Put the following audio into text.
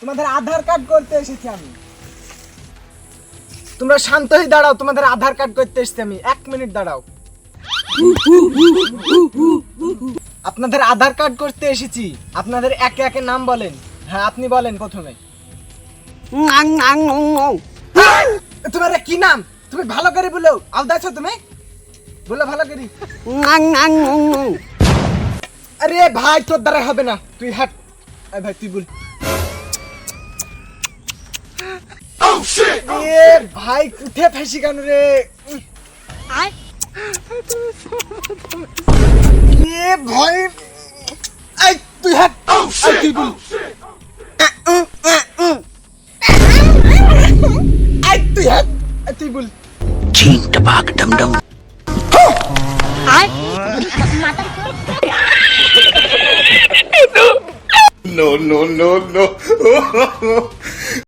তোমাদের আধার কার্ড করতে এসেছি আমি। তোমরা শান্ত হয়ে দাঁড়াও তোমাদের আধার কার্ড করতে এসেছি আমি। এক মিনিট দাঁড়াও। আপনাদের আধার কার্ড করতে এসেছি। আপনাদের একে একে নাম বলেন। হ্যাঁ আপনি বলেন প্রথমে। তোমার কি নাম? তুমি ভালো করে বলো। আলাদা আছো তুমি? বলো ভালো করে। আরে ভাই তোর দ্বারা হবে না। তুই হাট। ভাই তুই বল। ভাই উঠে ফেসি কেন রে? এ ভাই তুই হাট। এই তুই বল। তুই হাট। এই তুই বল। No, no, no, no.